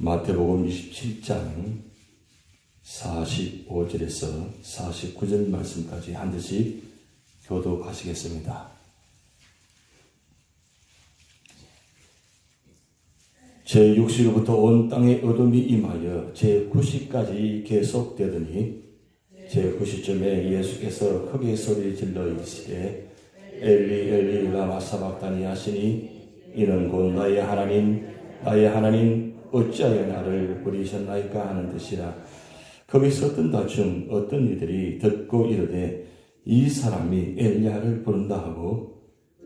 마태복음 27장 45절에서 49절 말씀까지 한 절씩 교도하시겠습니다. 제6시로부터 온 땅에 어둠이 임하여 제9시까지 계속되더니 제9시쯤에 예수께서 크게 소리 질러 이르시되 엘리 엘리 라마 사박다니 하시니 이는 곧 나의 하나님 나의 하나님 어찌하여 나를 버리셨나이까 하는 뜻이라 거기서 어떤 다중 어떤 이들이 듣고 이르되 이 사람이 엘리야를 부른다 하고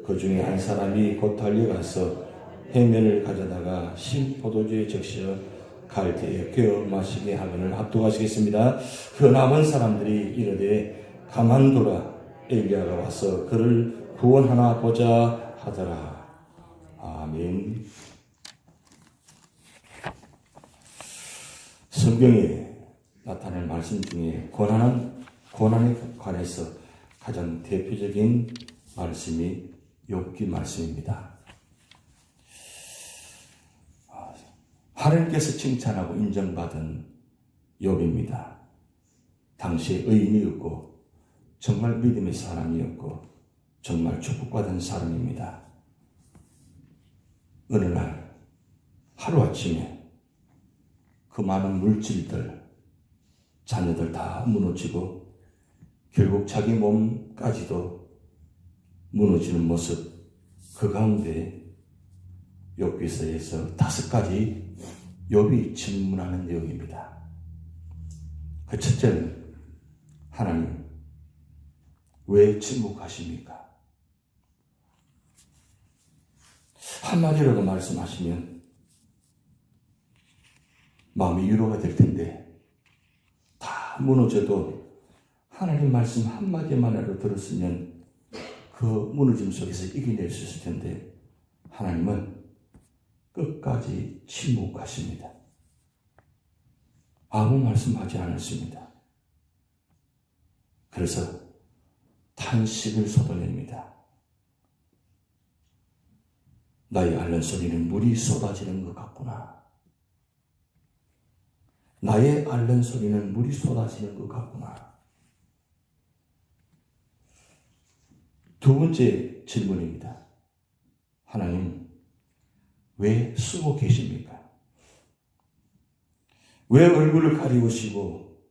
그 중에 한 사람이 곧 달려가서 해면을 가져다가 신 포도주에 적셔 갈대에 꿰어 마시게 하거늘 합독하시겠습니다. 그 남은 사람들이 이르되 가만두라 엘리야가 와서 그를 구원하나 보자 하더라. 아멘. 성경에 나타난 말씀 중에 고난은 고난에 관해서 가장 대표적인 말씀이 욥기 말씀입니다. 하나님께서 칭찬하고 인정받은 욥입니다. 당시에 의인이었고 정말 믿음의 사람이었고 정말 축복받은 사람입니다. 어느 날 하루아침에 그 많은 물질들 자녀들 다 무너지고 결국 자기 몸까지도 무너지는 모습 그 가운데 욥기서에서 다섯 가지 욥이 질문하는 내용입니다. 그 첫째는 하나님 왜 침묵하십니까? 한마디로도 말씀하시면 마음이 위로가 될 텐데 다 무너져도 하나님 말씀 한마디만이라도 들었으면 그 무너짐 속에서 이겨낼 수 있을 텐데 하나님은 끝까지 침묵하십니다. 아무 말씀하지 않았습니다. 그래서 탄식을 쏟아냅니다. 나의 앓는 소리는 물이 쏟아지는 것 같구나. 나의 앓는 소리는 물이 쏟아지는 것 같구나. 두 번째 질문입니다. 하나님, 왜 쓰고 계십니까? 왜 얼굴을 가리우시고,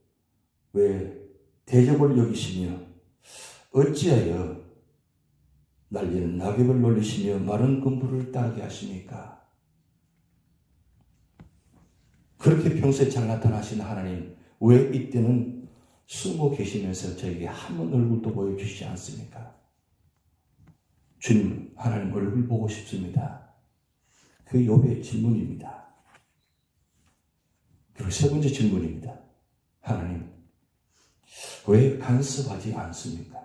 왜 대접을 여기시며, 어찌하여 날리는 낙엽을 놀리시며 마른 금불을 따르게 하십니까? 그렇게 평소에 잘 나타나시는 하나님, 왜 이때는 숨어 계시면서 저에게 한 번 얼굴도 보여주시지 않습니까? 주님, 하나님 얼굴 보고 싶습니다. 그 욥의 질문입니다. 그리고 세 번째 질문입니다. 하나님, 왜 간섭하지 않습니까?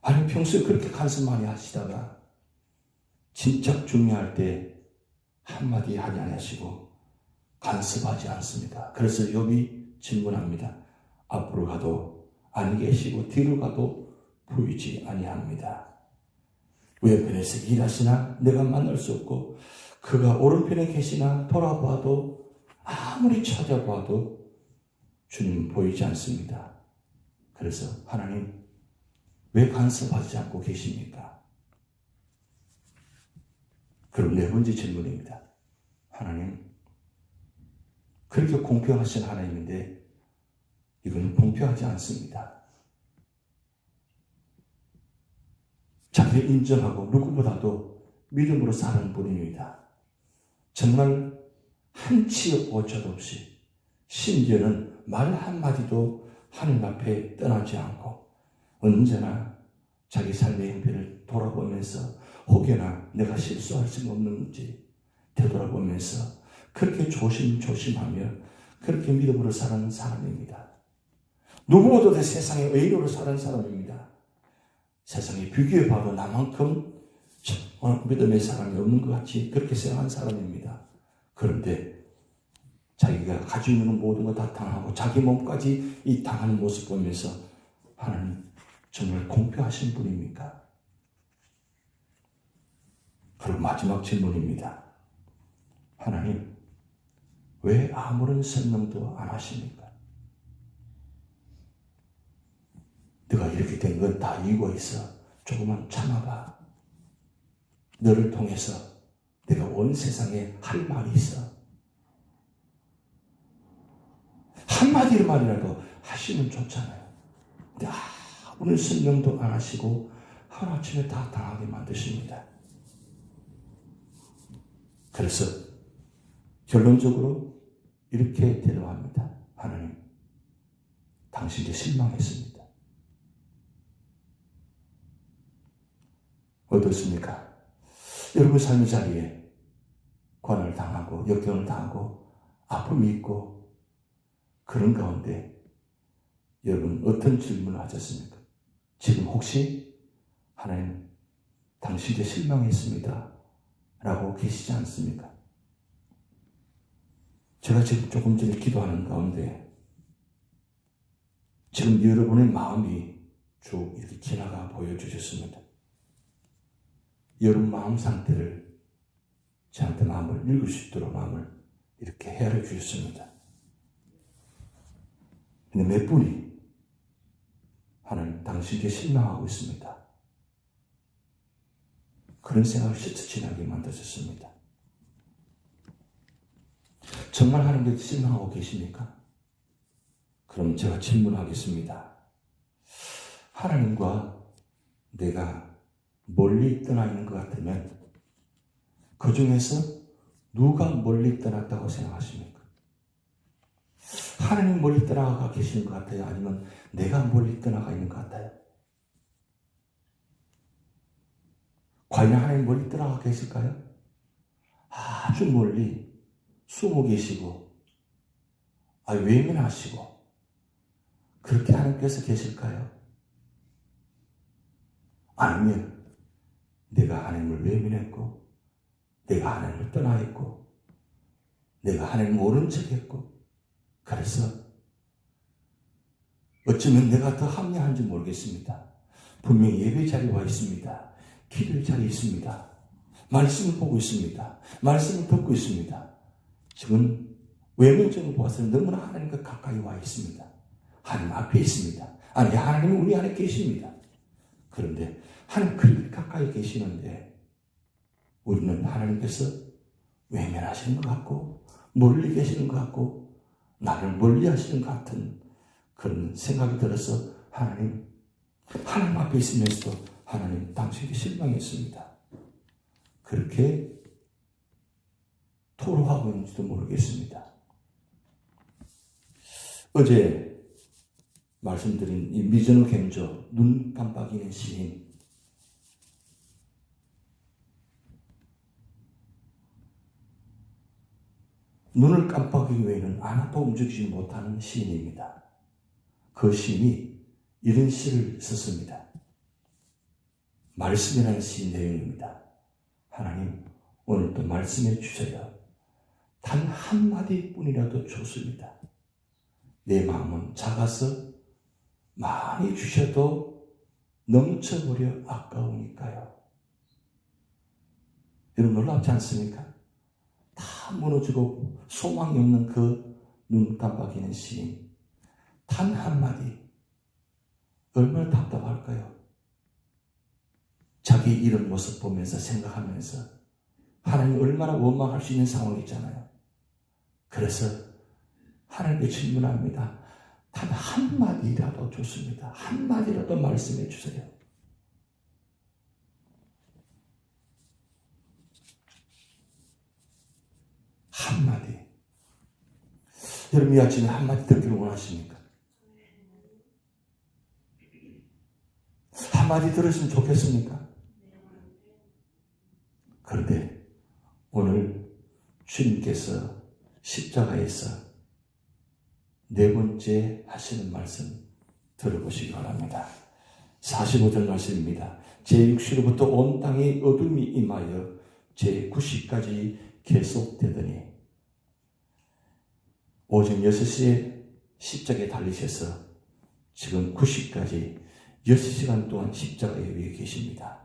아니, 평소에 그렇게 간섭 많이 하시다가, 진짜 중요할 때 한마디 하지 않으시고, 간섭하지 않습니다. 그래서 욥이 질문합니다. 앞으로 가도 아니 계시고, 뒤로 가도 보이지 아니합니다. 왼편에서 일하시나 내가 만날 수 없고 그가 오른편에 계시나 돌아봐도 아무리 찾아봐도 주님 보이지 않습니다. 그래서 하나님 왜 간섭하지 않고 계십니까? 그럼 네 번째 질문입니다. 하나님 그렇게 공평하신 하나님인데 이건 공평하지 않습니다. 자기를 인정하고 누구보다도 믿음으로 사는 분입니다. 정말 한치 오차도 없이 심지어는 말 한마디도 하늘 앞에 떠나지 않고 언제나 자기 삶의 행편을 돌아보면서 혹여나 내가 실수할 수 없는지 되돌아보면서 그렇게 조심조심하며 그렇게 믿음으로 사는 사람입니다. 누구보다도 세상에 의로로 사는 사람입니다. 세상에 비교해 봐도 나만큼 믿음의 사람이 없는 것 같이 그렇게 생각한 사람입니다. 그런데 자기가 가지고 있는 모든 거다 당하고 자기 몸까지 이 당하는 모습 보면서 하나님 정말 공평하신 분입니까? 그리고 마지막 질문입니다. 하나님 왜 아무런 설명도 안 하십니까? 네가 이렇게 된 건 다 이유가 있어. 조금만 참아봐. 너를 통해서 내가 온 세상에 할 말이 있어. 한마디로 말이라도 하시면 좋잖아요. 근데 아무런 설명도 안 하시고 하루아침에 다 당하게 만드십니다. 그래서 결론적으로 이렇게 대답합니다. 하나님, 당신께 실망했습니다. 어떻습니까? 여러분 삶의 자리에 고난을 당하고 역경을 당하고 아픔이 있고 그런 가운데 여러분 어떤 질문을 하셨습니까? 지금 혹시 하나님 당신께 실망했습니다. 라고 계시지 않습니까? 제가 지금 조금 전에 기도하는 가운데 지금 여러분의 마음이 쭉 이렇게 지나가 보여주셨습니다. 여러분 마음 상태를 저한테 마음을 읽을 수 있도록 마음을 이렇게 헤아려 주셨습니다. 근데 몇 분이 하나님 당신께 실망하고 있습니다. 그런 생각을 스치나게 만드셨습니다. 정말 하나님께 실망하고 계십니까? 그럼 제가 질문하겠습니다. 하나님과 내가 멀리 떠나 있는 것 같으면 그 중에서 누가 멀리 떠났다고 생각하십니까? 하나님 멀리 떠나가 계시는 것 같아요? 아니면 내가 멀리 떠나가 있는 것 같아요? 과연 하나님 멀리 떠나가 계실까요? 아주 멀리 숨어 계시고 아, 외면하시고 그렇게 하나님께서 계실까요? 아니면 내가 하나님을 외면했고 내가 하나님을 떠나 있고 내가 하나님 모른 척 했고 그래서 어쩌면 내가 더 합리한지 모르겠습니다. 분명히 예배 자리에 와 있습니다. 기도 자리에 있습니다. 말씀을 보고 있습니다. 말씀을 듣고 있습니다. 지금 외면적으로 보아서는 너무나 하나님과 가까이 와 있습니다. 하나님 앞에 있습니다. 아니, 하나님은 우리 안에 계십니다. 그런데 하나님 그렇게 가까이 계시는데 우리는 하나님께서 외면하시는 것 같고 멀리 계시는 것 같고 나를 멀리 하시는 것 같은 그런 생각이 들어서 하나님 하나님 앞에 있으면서도 하나님 당신에게 실망했습니다. 그렇게 토로하고 있는지도 모르겠습니다. 어제 말씀드린 이 미전의 갱조, 눈 깜빡이는 시인. 눈을 깜빡이기 외에는 하나도 움직이지 못하는 시인입니다. 그 시인이 이런 시를 썼습니다. 말씀이라는 시 내용입니다. 하나님, 오늘도 말씀해 주세요. 단 한마디 뿐이라도 좋습니다. 내 마음은 작아서 많이 주셔도 넘쳐버려 아까우니까요. 여러분 놀랍지 않습니까? 다 무너지고 소망이 없는 그 눈 깜빡이는 시인. 단 한마디. 얼마나 답답할까요? 자기 이런 모습 보면서 생각하면서 하나님 얼마나 원망할 수 있는 상황이 있잖아요. 그래서 하나님께 질문합니다. 단 한마디라도 좋습니다. 한마디라도 말씀해 주세요. 한마디. 여러분 이 아침에 한마디 듣기를 원하십니까? 한마디 들으시면 좋겠습니까? 그런데 오늘 주님께서 십자가에서 네 번째 하시는 말씀 들어보시기 바랍니다. 45절 말씀입니다. 제6시로부터 온 땅에 어둠이 임하여 제9시까지 계속되더니 오전 6시에 십자가에 달리셔서 지금 9시까지 6시간 동안 십자가에 위에 계십니다.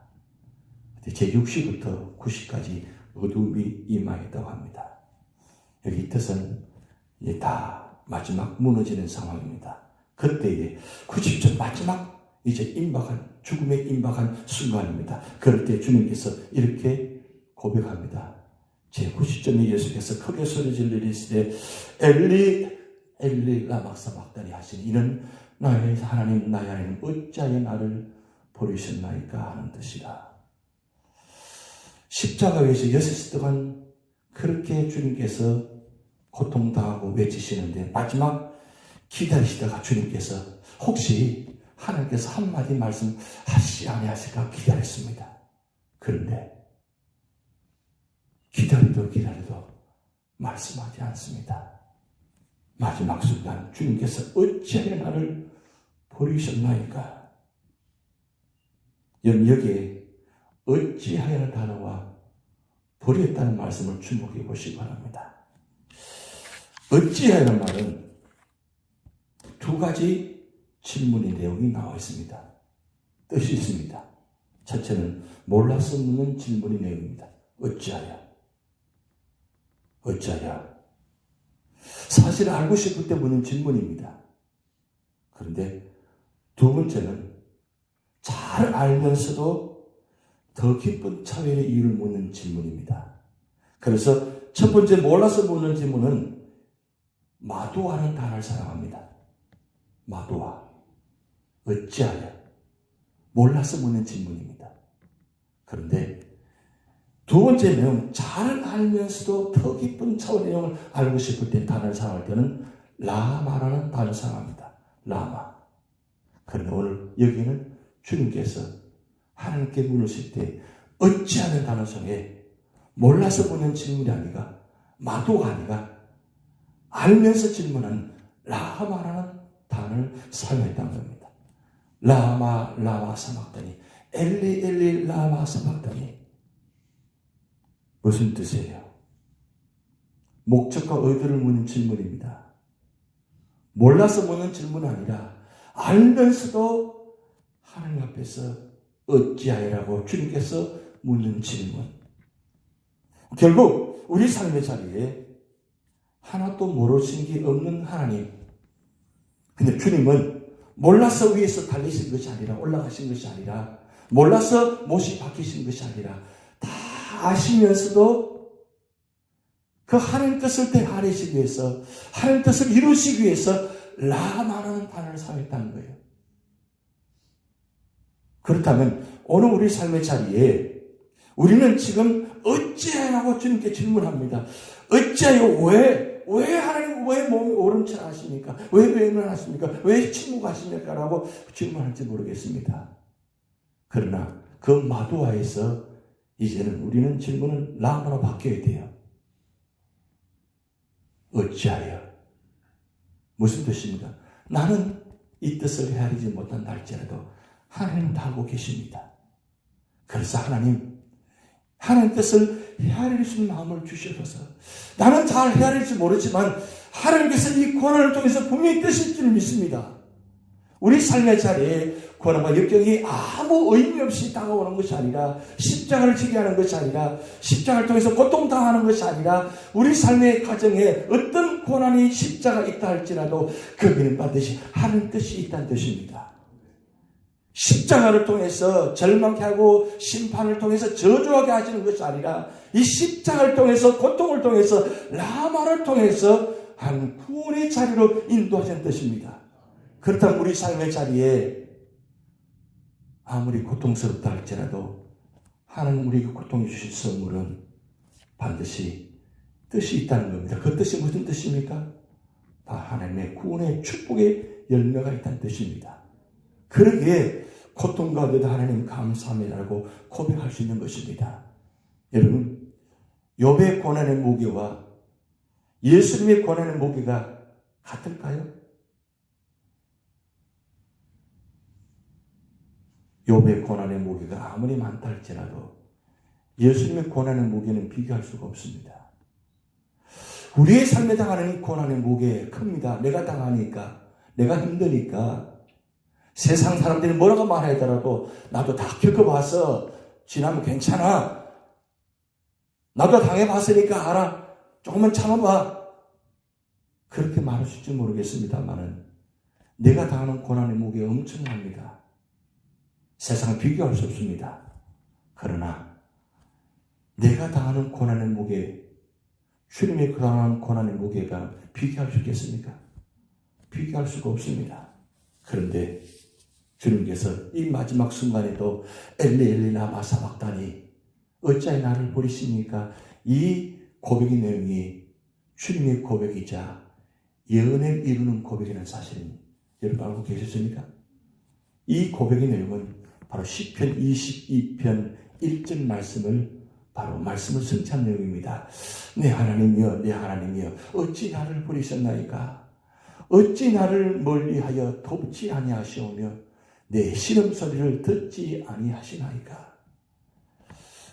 제6시부터 9시까지 어둠이 임하였다고 합니다. 여기 뜻은 다 마지막 무너지는 상황입니다. 그때에 90점 마지막 이제 임박한 죽음에 임박한 순간입니다. 그럴 때 주님께서 이렇게 고백합니다. 제 90점이 예수께서 크게 소리 질러 이르시되 엘리 엘리 라막사 막다니 하신 이는 나의 하나님 나의 하나님 어찌하여 나를 버리셨나이까 하는 뜻이라. 십자가에서 여섯 시 동안 그렇게 주님께서 고통당하고 외치시는데 마지막 기다리시다가 주님께서 혹시 하나님께서 한마디 말씀 하시지 아니하실까 기다렸습니다. 그런데 기다리도 기다려도 말씀하지 않습니다. 마지막 순간 주님께서 어찌하여 나를 버리셨나이까? 여기에 어찌하여는 단어와 버렸다는 말씀을 주목해 보시기 바랍니다. 어찌하여는 말은 두 가지 질문의 내용이 나와 있습니다. 뜻이 있습니다. 첫째는 몰라서 묻는 질문의 내용입니다. 어찌하여? 어찌하여? 사실을 알고 싶을 때 묻는 질문입니다. 그런데 두 번째는 잘 알면서도 더 깊은 차원의 이유를 묻는 질문입니다. 그래서 첫 번째 몰라서 묻는 질문은 마도하는 단어를 사용합니다. 마도하. 어찌하여? 몰라서 묻는 질문입니다. 그런데 두 번째 내용, 잘 알면서도 더 깊은 차원의 내용을 알고 싶을 때 단어를 사용할 때는 라마라는 단어를 사용합니다. 라마. 그런데 오늘 여기는 주님께서 하나님께 물으실 때 어찌하는 단어 속에 몰라서 묻는 질문이 아니라 마도가 아니라 알면서 질문하는 라마라는 단어를 사용했다는 겁니다. 라마 라마 사막다니 엘리 엘리 라마 사막다니 무슨 뜻이에요? 목적과 의도를 묻는 질문입니다. 몰라서 묻는 질문은 아니라 알면서도 하나님 앞에서 어찌하여라고 주님께서 묻는 질문. 결국 우리 삶의 자리에 하나도 모르신 게 없는 하나님. 근데 주님은 몰라서 위에서 달리신 것이 아니라 올라가신 것이 아니라 몰라서 못이 바뀌신 것이 아니라 다 아시면서도 그 하나님 뜻을 대하시기 위해서 하나님 뜻을 이루시기 위해서 라마라는 단어를 사용했다는 거예요. 그렇다면 오늘 우리 삶의 자리에 우리는 지금 어찌하라고 주님께 질문합니다. 어찌하여 왜, 왜 하나님 왜 몸이 오름처 하십니까? 왜 외면하십니까? 왜 침묵하십니까? 라고 질문할지 모르겠습니다. 그러나 그 마도하에서 이제는 우리는 질문을 라마로 바뀌어야 돼요. 어찌하여? 무슨 뜻입니까? 나는 이 뜻을 헤아리지 못한 날짜라도 하나님은 다 알고 계십니다. 그래서 하나님, 하나님 뜻을 헤아릴 수 있는 마음을 주셔서 나는 잘 헤아릴지 모르지만 하나님께서 이 고난을 통해서 분명히 뜻일 줄 믿습니다. 우리 삶의 자리에 고난과 역경이 아무 의미 없이 다가오는 것이 아니라 십자가를 지게 하는 것이 아니라 십자가를 통해서 고통당하는 것이 아니라 우리 삶의 가정에 어떤 고난이 십자가 있다 할지라도 거기는 반드시 하는 뜻이 있다는 뜻입니다. 십자가를 통해서 절망케 하고 심판을 통해서 저주하게 하시는 것이 아니라 이 십자가를 통해서 고통을 통해서 라마를 통해서 한 구원의 자리로 인도하시는 뜻입니다. 그렇다면 우리 삶의 자리에 아무리 고통스럽다 할지라도 하나님 우리에게 고통해 주실 선물은 반드시 뜻이 있다는 겁니다. 그 뜻이 무슨 뜻입니까? 다 하나님의 구원의 축복의 열매가 있다는 뜻입니다. 그러기에 고통 가운데도 하나님 감사합니다라고 고백할 수 있는 것입니다. 여러분, 욥의 고난의 무게와 예수님의 고난의 무게가 같을까요? 욥의 고난의 무게가 아무리 많다 할지라도 예수님의 고난의 무게는 비교할 수가 없습니다. 우리의 삶에 당하는 고난의 무게 큽니다. 내가 당하니까, 내가 힘드니까, 세상 사람들이 뭐라고 말하더라도 나도 다 겪어봐서 지나면 괜찮아. 나도 당해봤으니까 알아. 조금만 참아봐. 그렇게 말하실지 모르겠습니다만은 내가 당하는 고난의 무게 엄청납니다. 세상 비교할 수 없습니다. 그러나 내가 당하는 고난의 무게, 주님이 당하는 고난의 무게가 비교할 수 있겠습니까? 비교할 수가 없습니다. 그런데 주님께서 이 마지막 순간에도 엘리 엘리나 마사박다니 어찌하여 나를 버리십니까? 이 고백의 내용이 주님의 고백이자 예언을 이루는 고백이라는 사실은 여러분 알고 계셨습니까? 이 고백의 내용은 바로 10편 22편 1절 말씀을 바로 말씀을 성취한 내용입니다. 내 하나님이여 내 하나님이여 어찌 나를 버리셨나이까 어찌 나를 멀리하여 돕지 아니하시오며 내 시름 소리를 듣지 아니하시나이까?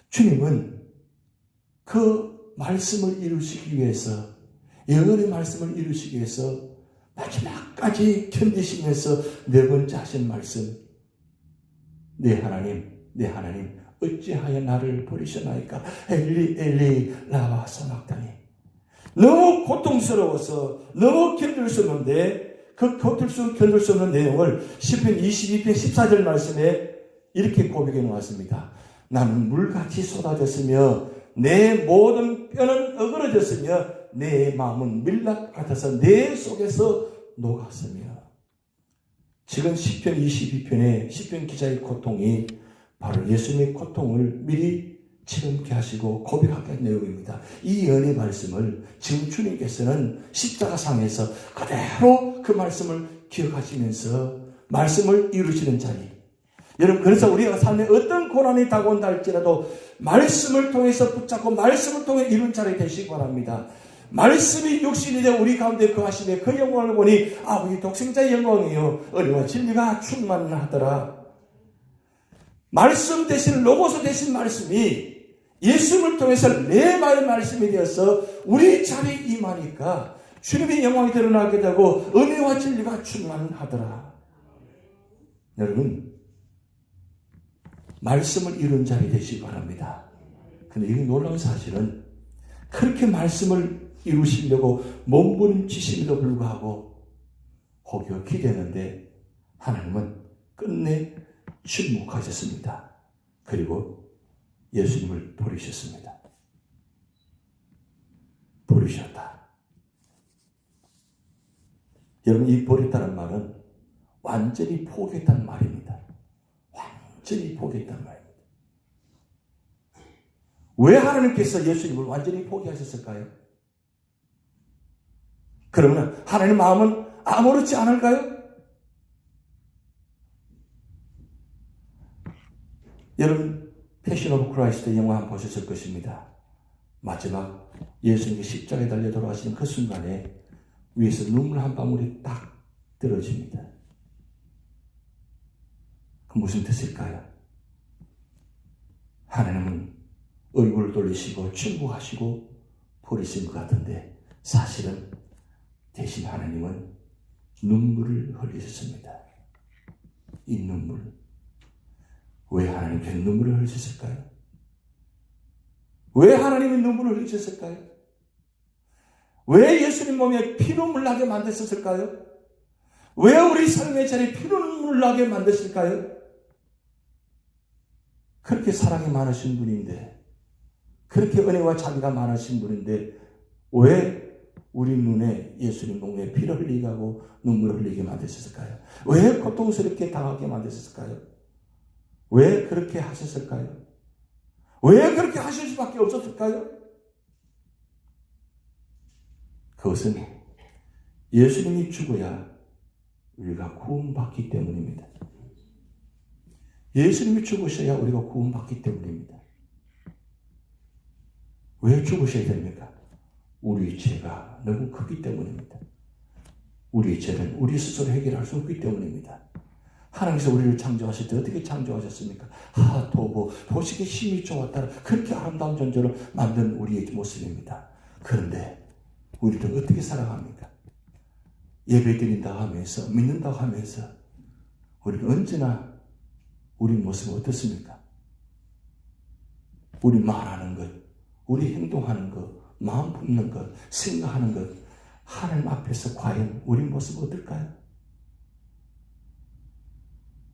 주님은 그 말씀을 이루시기 위해서 영원의 말씀을 이루시기 위해서 마지막까지 견디시면서 네 번째 하신 말씀 내 하나님 내 하나님 어찌하여 나를 버리셨나이까? 엘리 엘리 라와 사막다니 너무 고통스러워서 너무 견딜 수 없는데 그 견딜 수, 견딜 수 없는 내용을 10편 22편 14절 말씀에 이렇게 고백해 놓았습니다. 나는 물같이 쏟아졌으며 내 모든 뼈는 어그러졌으며 내 마음은 밀랍 같아서 내 속에서 녹았으며 지금 10편 22편의 10편 기자의 고통이 바로 예수님의 고통을 미리 체험케 하시고 고백하게 한 내용입니다. 이 연의 말씀을 지금 주님께서는 십자가상에서 그대로 그 말씀을 기억하시면서 말씀을 이루시는 자리. 여러분, 그래서 우리가 삶에 어떤 고난이 다가온다 할지라도 말씀을 통해서 붙잡고 말씀을 통해 이룬 자리 되시기 바랍니다. 말씀이 육신이 되어 우리 가운데 거하시며 그 영광을 보니 아 우리 독생자의 영광이요 은혜와 진리가 충만하더라. 말씀 대신 로고스 대신 말씀이 예수님을 통해서 레마의 말씀이 되어서 우리 자리에 임하니까 주님의 영광이 드러나게 되고 은혜와 진리가 충만하더라. 여러분 말씀을 이룬 자리 되시기 바랍니다. 근데 이 놀라운 사실은 그렇게 말씀을 이루시려고 몸부림치심에도 불구하고 혹여 기대는데 하나님은 끝내 침묵하셨습니다. 그리고 예수님을 버리셨습니다. 버리셨다. 여러분 이 버렸다는 말은 완전히 포기했다는 말입니다. 완전히 포기했다는 말입니다. 왜 하나님께서 예수님을 완전히 포기하셨을까요? 그러면 하나님 마음은 아무렇지 않을까요? 여러분 패션 오브 크라이스트 영화 한번 보셨을 것입니다. 마지막 예수님이 십자가에 달려 돌아가시는 그 순간에 위에서 눈물 한 방울이 딱 떨어집니다. 그 무슨 뜻일까요? 하나님은 얼굴을 돌리시고 충고하시고 버리신 것 같은데 사실은 대신 하나님은 눈물을 흘리셨습니다. 이 눈물. 왜 하나님께서 눈물을 흘리셨을까요? 왜 하나님이 눈물을 흘리셨을까요? 왜 예수님 몸에 피눈물 나게 만드셨을까요? 왜 우리 삶의 자리에 피눈물 나게 만드실까요? 그렇게 사랑이 많으신 분인데, 그렇게 은혜와 자비가 많으신 분인데, 왜 우리 눈에 예수님 몸에 피를 흘리게 하고 눈물을 흘리게 만드셨을까요? 왜 고통스럽게 당하게 만드셨을까요? 왜 그렇게 하셨을까요? 왜 그렇게 하실 수밖에 없었을까요? 그것은 예수님이 죽어야 우리가 구원받기 때문입니다. 예수님이 죽으셔야 우리가 구원받기 때문입니다. 왜 죽으셔야 됩니까? 우리 죄가 너무 크기 때문입니다. 우리 죄는 우리 스스로 해결할 수 없기 때문입니다. 하나님께서 우리를 창조하실 때 어떻게 창조하셨습니까? 하, 도보, 보시기 힘이 좋았다. 그렇게 아름다운 존재로 만든 우리의 모습입니다. 그런데 우리를 어떻게 살아갑니까? 예배 드린다고 하면서, 믿는다고 하면서, 우리는 언제나 우리 모습은 어떻습니까? 우리 말하는 것, 우리 행동하는 것, 마음 품는 것, 생각하는 것, 하나님 앞에서 과연 우리 모습 어떨까요?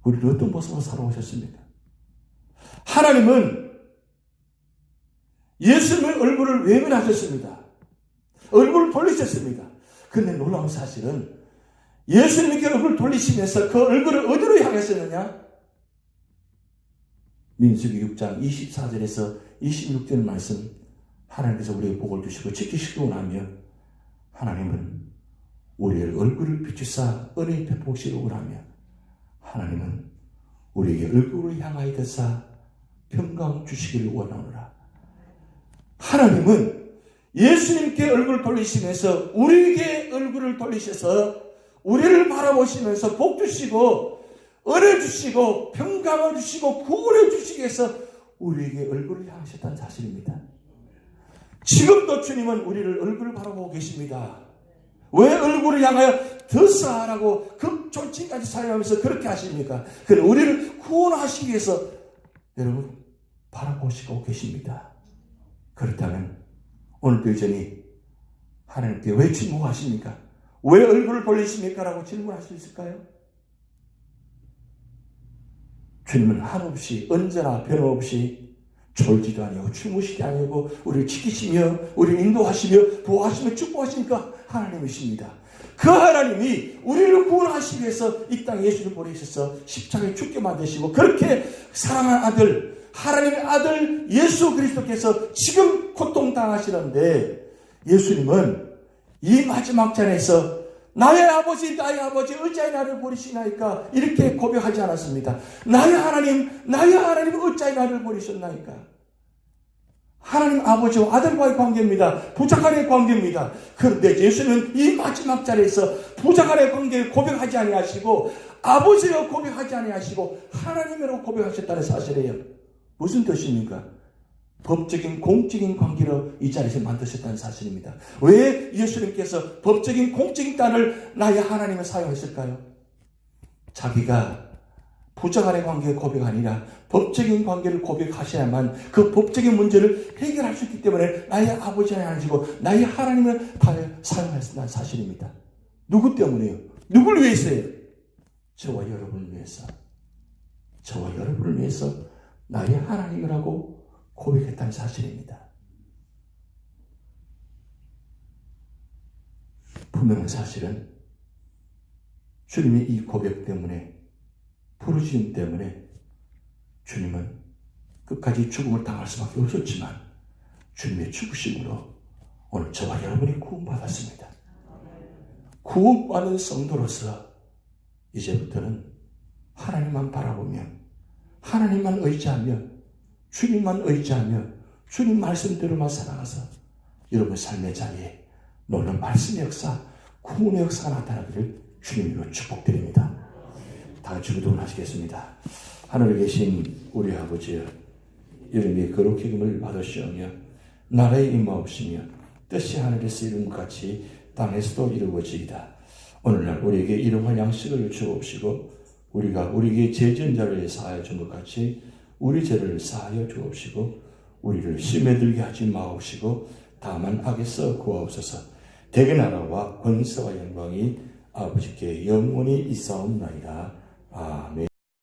우리는 어떤 모습으로 살아오셨습니까? 하나님은 예수님의 얼굴을 외면하셨습니다. 얼굴을 돌리셨습니다. 근데 놀라운 사실은 예수님께 얼굴을 돌리시면서 그 얼굴을 어디로 향했었느냐? 민수기 6장 24절에서 26절 말씀 하나님께서 우리에게 복을 주시고 지키시고 나면 하나님은 우리의 얼굴을 비추사 은혜 베푸시고 나면 하나님은 우리에게 얼굴을 향하여 대사 평강 주시기를 원하노라. 하나님은 예수님께 얼굴을 돌리시면서 우리에게 얼굴을 돌리셔서 우리를 바라보시면서 복 주시고 은혜 주시고 평강을 주시고 구원해 주시기 위해서 우리에게 얼굴을 향하셨다는 사실입니다. 지금도 주님은 우리를 얼굴을 바라보고 계십니다. 왜 얼굴을 향하여 더사하라고 극존칭까지 사용하면서 그렇게 하십니까? 그는 우리를 구원하시기 위해서 여러분 바라보시고 계십니다. 그렇다면 오늘도 여전히 하나님께 왜 침묵하십니까? 왜 얼굴을 돌리십니까? 라고 질문할 수 있을까요? 주님은 한없이 언제나 변함없이 졸지도 아니고 주무시지 아니고 우리를 지키시며 우리를 인도하시며 보호하시며 축복하시니까 하나님이십니다. 그 하나님이 우리를 구원하시기 위해서 이 땅에 예수를 보내셔서 십자가에 죽게 만드시고 그렇게 사랑하는 아들 하나님의 아들 예수 그리스도께서 지금 고통당하시는데 예수님은 이 마지막 잔에서 나의 아버지, 나의 아버지, 어찌하여 나를 버리시나이까? 이렇게 고백하지 않았습니다. 나의 하나님, 나의 하나님, 어찌하여 나를 버리셨나이까? 하나님 아버지와 아들과의 관계입니다. 부자 간의 관계입니다. 그런데 예수는 이 마지막 자리에서 부자 간의 관계를 고백하지 아니하시고 아버지로 고백하지 아니하시고 하나님으로 고백하셨다는 사실이에요. 무슨 뜻입니까? 법적인 공적인 관계로 이 자리에서 만드셨다는 사실입니다. 왜 예수님께서 법적인 공적인 단을 나의 하나님을 사용했을까요? 자기가 부자 간의 관계의 고백 아니라 법적인 관계를 고백하셔야만 그 법적인 문제를 해결할 수 있기 때문에 나의 아버지는 아니시고 나의 하나님을 사용했다는 사실입니다. 누구 때문에요? 누굴 위해서요? 저와 여러분을 위해서. 저와 여러분을 위해서 나의 하나님이라고 고백했다는 사실입니다. 분명한 사실은 주님의 이 고백 때문에 부르심 때문에 주님은 끝까지 죽음을 당할 수밖에 없었지만 주님의 죽으심으로 오늘 저와 여러분이 구원받았습니다. 구원받은 성도로서 이제부터는 하나님만 바라보며 하나님만 의지하며 주님만 의지하며 주님 말씀대로만 살아가서 여러분 삶의 자리에 놀라운 말씀의 역사, 구원의 역사가 나타나기를 주님으로 축복드립니다. 다 같이 기도하시겠습니다. 하늘에 계신 우리 아버지여 이름이 거룩히 금을 받으시오며 나라의 임하옵시며 뜻이 하늘에서 이룬 것 같이 땅에서도 이루어지이다. 오늘날 우리에게 일용할 양식을 주옵시고 우리가 우리에게 죄진 자를 사하여 준 것 같이 우리 죄를 사하여 주옵시고 우리를 심에 들게 하지 마옵시고 다만 악에서 구하옵소서 대개 나라와 권세와 영광이 아버지께 영원히 있사옵나이다. 아멘